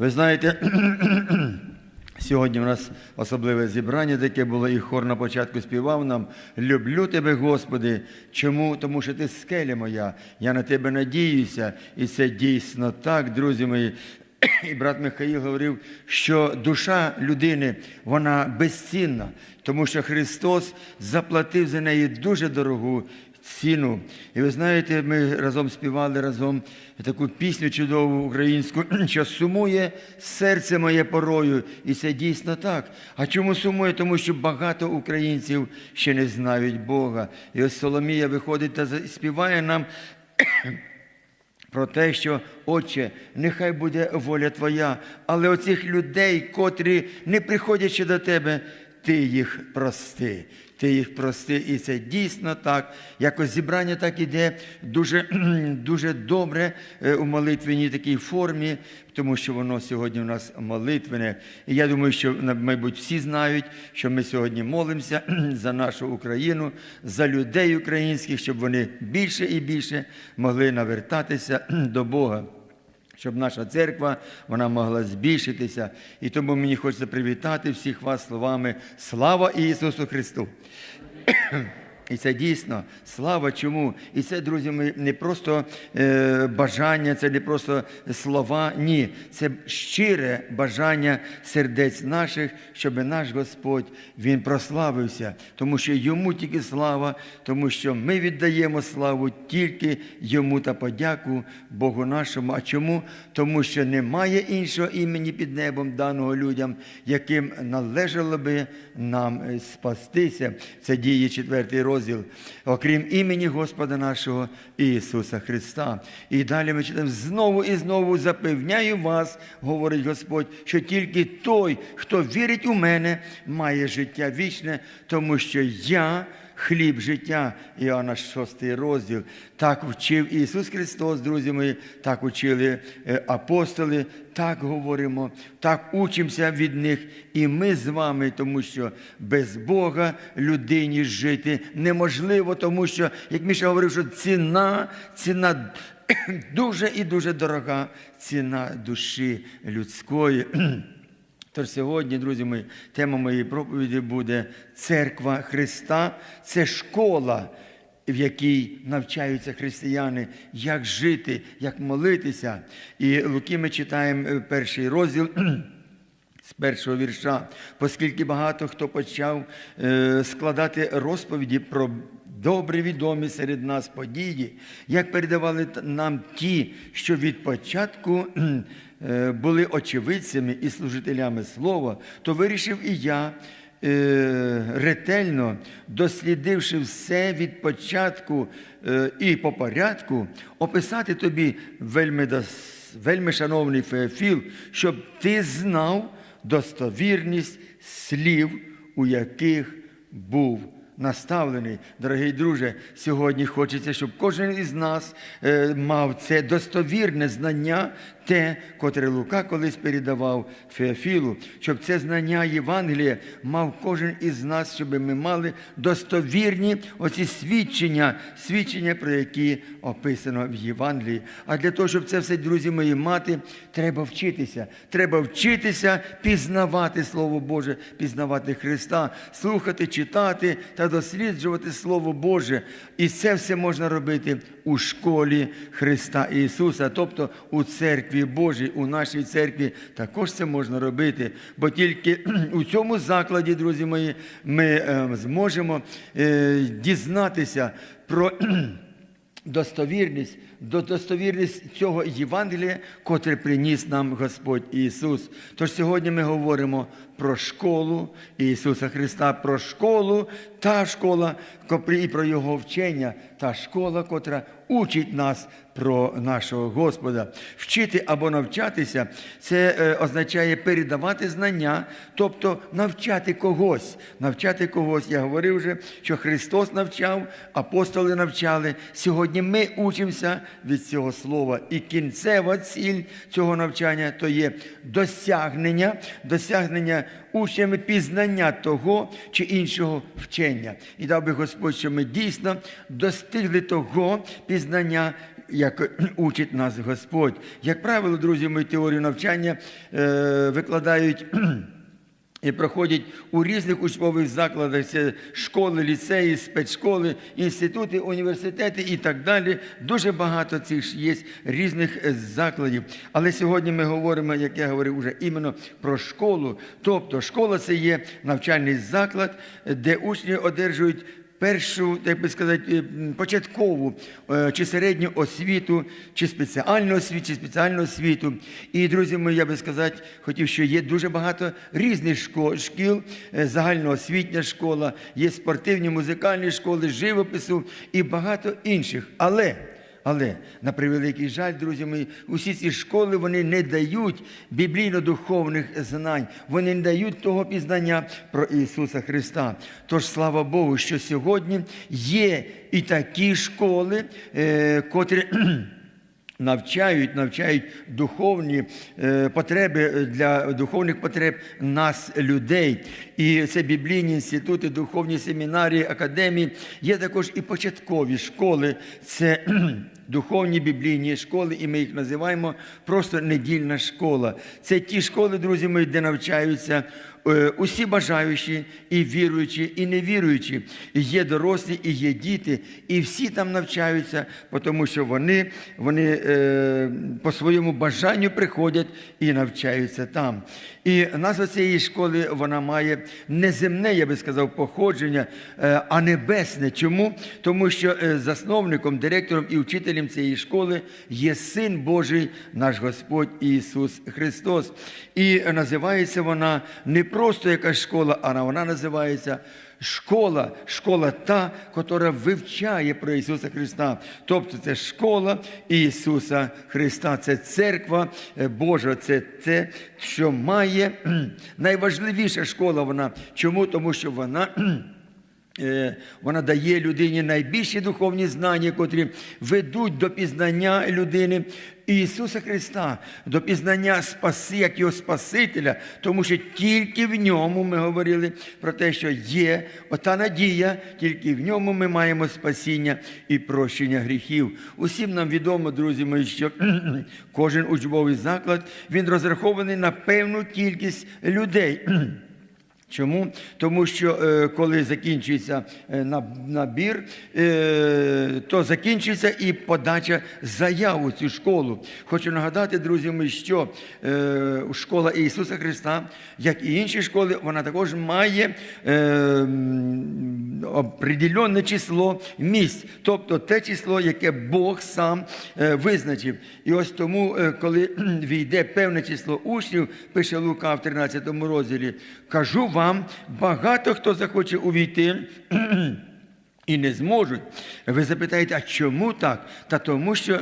Ви знаєте, сьогодні у нас особливе зібрання, таке було, і хор на початку співав нам Люблю тебе, Господи. Чому? Тому що ти скеля моя, я на тебе надіюся. І це дійсно так, друзі мої. І брат Михаїл говорив, що душа людини вона безцінна, тому що Христос заплатив за неї дуже дорогу ціну. І ви знаєте, ми разом співали разом таку пісню чудову українську, що сумує серце моє порою. І це дійсно так. А чому сумує? Тому що багато українців ще не знають Бога. І ось Соломія виходить та співає нам. Про те, що, Отче, нехай буде воля Твоя, але оцих людей, котрі не приходять до Тебе, Ти їх прости. Ти їх прости. І це дійсно так. Якось зібрання так іде дуже, дуже добре е, у молитвеній такій формі, тому що воно сьогодні у нас молитвене. І я думаю, що, мабуть, всі знають, що ми сьогодні молимося за нашу Україну, за людей українських, щоб вони більше і більше могли навертатися до Бога. Щоб наша церква вона могла збільшитися. І тому мені хочеться привітати всіх вас словами Слава Ісусу Христу! І це дійсно слава чому? І це, друзі, мої, не просто е, бажання, це не просто слова. Ні, це щире бажання сердець наших, щоб наш Господь Він прославився, тому що йому тільки слава, тому що ми віддаємо славу тільки йому та подяку Богу нашому. А чому? Тому що немає іншого імені під небом даного людям, яким належало би нам е, спастися. Це діє четвертий розділ розділ, окрім імені Господа нашого Ісуса Христа. І далі ми читаємо знову і знову запевняю вас, говорить Господь, що тільки той, хто вірить у мене, має життя вічне, тому що я. Хліб життя, Іоанна 6 розділ. Так вчив Ісус Христос, друзі мої, так учили е, апостоли, так говоримо, так учимося від них. І ми з вами, тому що без Бога людині жити неможливо, тому що, як Міша говорив, що ціна, ціна дуже і дуже дорога, ціна душі людської. Тож сьогодні, друзі мої, тема моєї проповіді буде Церква Христа. Це школа, в якій навчаються християни, як жити, як молитися. І Луки ми читаємо е, перший розділ. З першого вірша, оскільки багато хто почав е, складати розповіді про добре відомі серед нас події, як передавали нам ті, що від початку були очевидцями і служителями слова, то вирішив і я. е, Ретельно дослідивши все від початку е, і по порядку, описати тобі вельми, вельми шановний Феофіл, щоб ти знав достовірність слів, у яких був наставлений. Дорогий друже, сьогодні хочеться, щоб кожен із нас е, мав це достовірне знання, те, котре Лука колись передавав Феофілу, щоб це знання Євангелія мав кожен із нас, щоб ми мали достовірні оці свідчення, свідчення, про які описано в Євангелії. А для того, щоб це все, друзі мої, мати, треба вчитися. Треба вчитися пізнавати Слово Боже, пізнавати Христа, слухати, читати та досліджувати Слово Боже. І це все можна робити у школі Христа Ісуса, тобто у церкві Божій, у нашій церкві також це можна робити, бо тільки у цьому закладі, друзі мої, ми е, зможемо е, дізнатися про. Достовірність, до достовірність цього Євангелія, котре приніс нам Господь Ісус. Тож сьогодні ми говоримо про школу Ісуса Христа, про школу, та школа і про Його вчення, та школа, котра учить нас про нашого Господа. Вчити або навчатися це е, означає передавати знання, тобто навчати когось. Навчати когось. Я говорив вже, що Христос навчав, апостоли навчали. Сьогодні ми учимося від цього слова. І кінцева ціль цього навчання то є досягнення, досягнення учнями пізнання того чи іншого вчення. І дав би Господь, що ми дійсно достигли того пізнання як учить нас Господь. Як правило, друзі, ми теорію навчання е, викладають. І проходять у різних учбових закладах це школи, ліцеї, спецшколи, інститути, університети і так далі. Дуже багато цих є різних е, закладів. Але сьогодні ми говоримо, як я говорив, вже іменно про школу. Тобто школа це є навчальний заклад, де учні одержують першу, так би сказати, е, початкову е, чи середню освіту, чи спеціальну освіту, чи спеціальну освіту. І, друзі мої, я би сказати, хотів, що є дуже багато різних школ, шкіл, е, загальноосвітня школа, є спортивні, музикальні школи, живопису і багато інших. Але але на превеликий жаль, друзі мої, усі ці школи вони не дають біблійно-духовних знань, вони не дають того пізнання про Ісуса Христа. Тож слава Богу, що сьогодні є і такі школи, е, котрі. Навчають, навчають духовні е, потреби е, для духовних потреб нас, людей. І це біблійні інститути, духовні семінарії, академії. Є також і початкові школи. Це духовні біблійні школи, і ми їх називаємо просто недільна школа. Це ті школи, друзі мої, де навчаються усі бажаючі, і віруючі, і невіруючі. І є дорослі, і є діти, і всі там навчаються, тому що вони, вони е, по своєму бажанню приходять і навчаються там. І назва цієї школи вона має неземне, я би сказав, походження, е, а небесне. Чому? Тому що е, засновником, директором і вчителем цієї школи є Син Божий, наш Господь Ісус Христос. І називається вона не просто якась школа, а вона називається школа, школа та, котра вивчає про Ісуса Христа. Тобто це школа Ісуса Христа, це церква е, Божа, це те, що має найважливіша школа вона. Чому? Тому що вона. Е, Вона дає людині найбільші духовні знання, котрі ведуть до пізнання людини Ісуса Христа, до пізнання спаси, як його Спасителя, тому що тільки в ньому ми говорили про те, що є ота надія, тільки в ньому ми маємо спасіння і прощення гріхів. Усім нам відомо, друзі мої, що кожен учбовий заклад він розрахований на певну кількість людей. Чому? Тому що е, коли закінчується е, набір, е, то закінчується і подача заяв у цю школу. Хочу нагадати, друзі, мої, що школа Ісуса Христа, як і інші школи, вона також має определенне число місць, тобто те число, яке Бог сам е, визначив. І ось тому, е, коли війде певне число учнів, пише Лука в 13 розділі, кажу вам, багато хто захоче увійти. І не зможуть. Ви запитаєте, а чому так? Та тому, що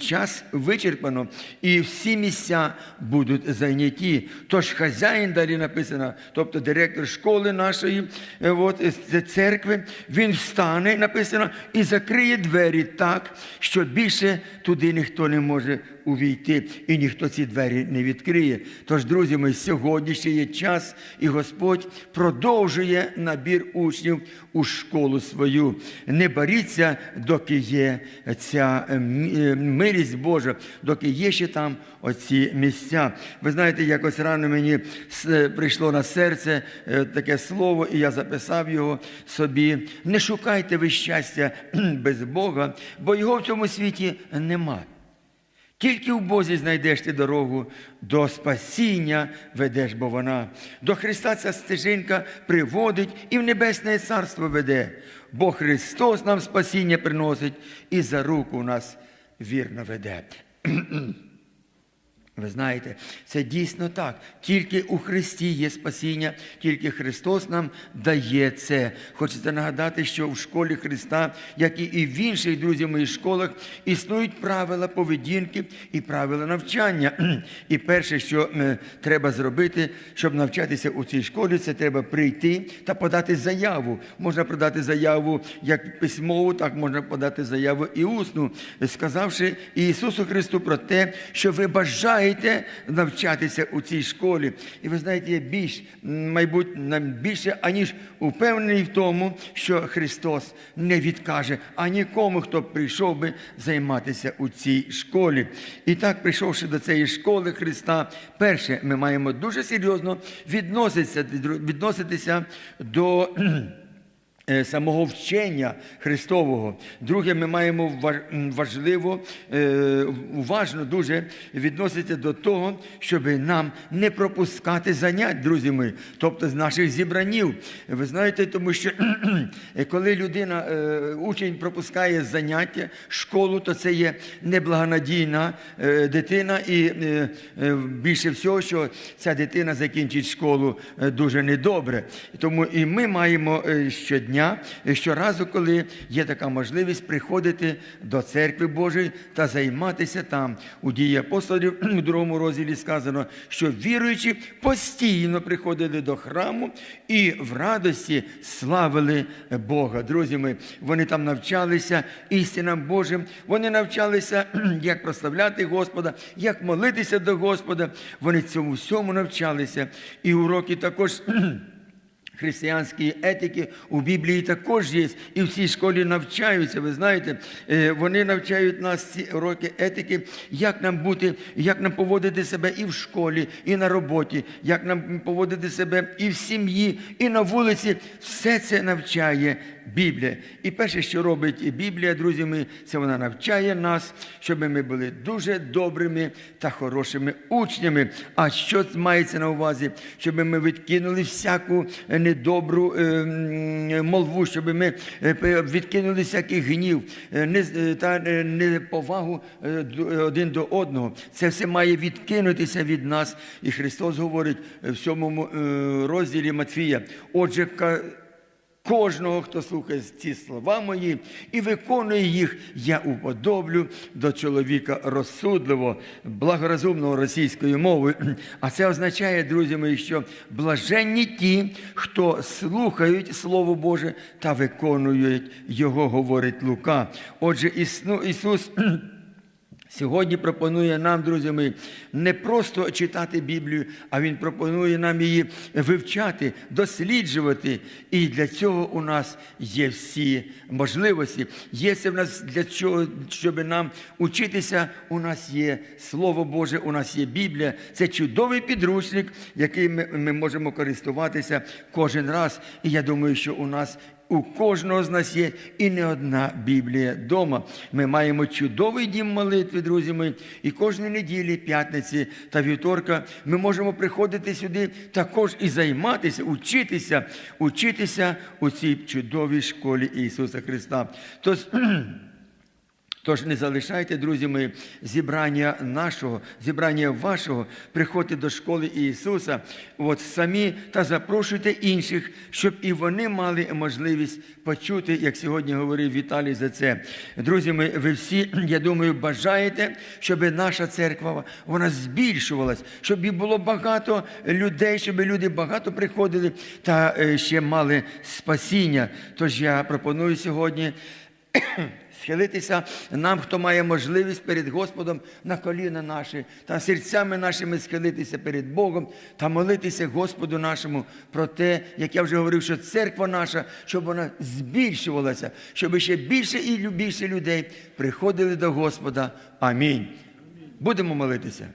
час вичерпано, і всі місця будуть зайняті. Тож хазяїн далі написано, тобто директор школи нашої, е, от, е, церкви, він встане, написано, і закриє двері так, що більше туди ніхто не може увійти, і ніхто ці двері не відкриє. Тож, друзі мої, сьогодні ще є час, і Господь продовжує набір учнів у школу свою. Не боріться, доки є ця е, е, милість Божа, доки є ще там оці місця. Ви знаєте, якось рано мені е, прийшло на серце е, таке слово, і я записав його собі. Не шукайте ви щастя без Бога, бо його в цьому світі немає. Тільки в Бозі знайдеш ти дорогу до спасіння ведеш, бо вона. До Христа ця стежинка приводить і в небесне царство веде, бо Христос нам спасіння приносить і за руку нас вірно веде. Ви знаєте, це дійсно так. Тільки у Христі є спасіння, тільки Христос нам дає це. Хочеться нагадати, що в школі Христа, як і в інших друзі моїх школах, існують правила поведінки і правила навчання. І перше, що е, треба зробити, щоб навчатися у цій школі, це треба прийти та подати заяву. Можна подати заяву як письмову, так можна подати заяву і усну, сказавши Ісусу Христу про те, що ви бажаєте бажаєте навчатися у цій школі. І ви знаєте, я більш, мабуть, нам більше, аніж упевнений в тому, що Христос не відкаже а нікому, хто прийшов би займатися у цій школі. І так, прийшовши до цієї школи Христа, перше, ми маємо дуже серйозно відноситися, відноситися до. Е, Самого вчення Христового. Друге, ми маємо важливо, е, уважно дуже відноситися до того, щоб нам не пропускати занять, друзі мої, тобто з наших зібранів. Ви знаєте, тому що е, коли людина, учень пропускає заняття, школу, то це є неблагонадійна дитина, і більше всього, що ця дитина закінчить школу дуже недобре. Тому і ми маємо е, щодня, е, щоразу, коли є така можливість, приходити до церкви Божої та займатися там. У дії апостолів у другому розділі сказано, що віруючі постійно приходили до храму і в радості славили Бога. Друзі мої, вони там навчалися істинам Божим, вони навчалися, як прославляти Господа, як молитися до Господа. Вони цьому всьому навчалися. І уроки також. Християнської етики у Біблії також є, і в цій школі навчаються. Ви знаєте, е, вони навчають нас ці уроки етики, як нам бути, як нам поводити себе і в школі, і на роботі, як нам поводити себе і в сім'ї, і на вулиці. Все це навчає Біблія. І перше, що робить Біблія, друзі мої, це вона навчає нас, щоб ми були дуже добрими та хорошими учнями. А що мається на увазі? Щоб ми відкинули всяку недобру е, молву, щоб ми е, відкинули всякий гнів е, е, та е, неповагу е, один до одного. Це все має відкинутися від нас. І Христос говорить в сьомому е, розділі Матфія. Отже, Кожного, хто слухає ці слова мої і виконує їх, я уподоблю до чоловіка розсудливого, благорозумного російською мовою. А це означає, друзі мої, що блаженні ті, хто слухають Слово Боже та виконують його, говорить Лука. Отже, Існу- Ісус. Сьогодні пропонує нам, друзі мої, не просто читати Біблію, а Він пропонує нам її вивчати, досліджувати. І для цього у нас є всі можливості. Є це в нас для чого, щоб нам учитися. У нас є Слово Боже, у нас є Біблія. Це чудовий підручник, яким ми, ми можемо користуватися кожен раз. І я думаю, що у нас у кожного з нас є і не одна Біблія вдома. Ми маємо чудовий дім молитви, друзі мої, і кожної неділі, п'ятниці та вівторка ми можемо приходити сюди також і займатися, учитися, учитися у цій чудовій школі Ісуса Христа. Тож, Тож не залишайте, друзі мої, зібрання нашого, зібрання вашого, приходьте до школи Ісуса, от самі та запрошуйте інших, щоб і вони мали можливість почути, як сьогодні говорив Віталій за це. Друзі мої, ви всі, я думаю, бажаєте, щоб наша церква вона збільшувалась, щоб і було багато людей, щоб люди багато приходили та е, ще мали спасіння. Тож я пропоную сьогодні схилитися нам, хто має можливість перед Господом на коліна наші та серцями нашими схилитися перед Богом та молитися Господу нашому про те, як я вже говорив, що церква наша, щоб вона збільшувалася, щоб ще більше і більше людей приходили до Господа. Амінь. Будемо молитися.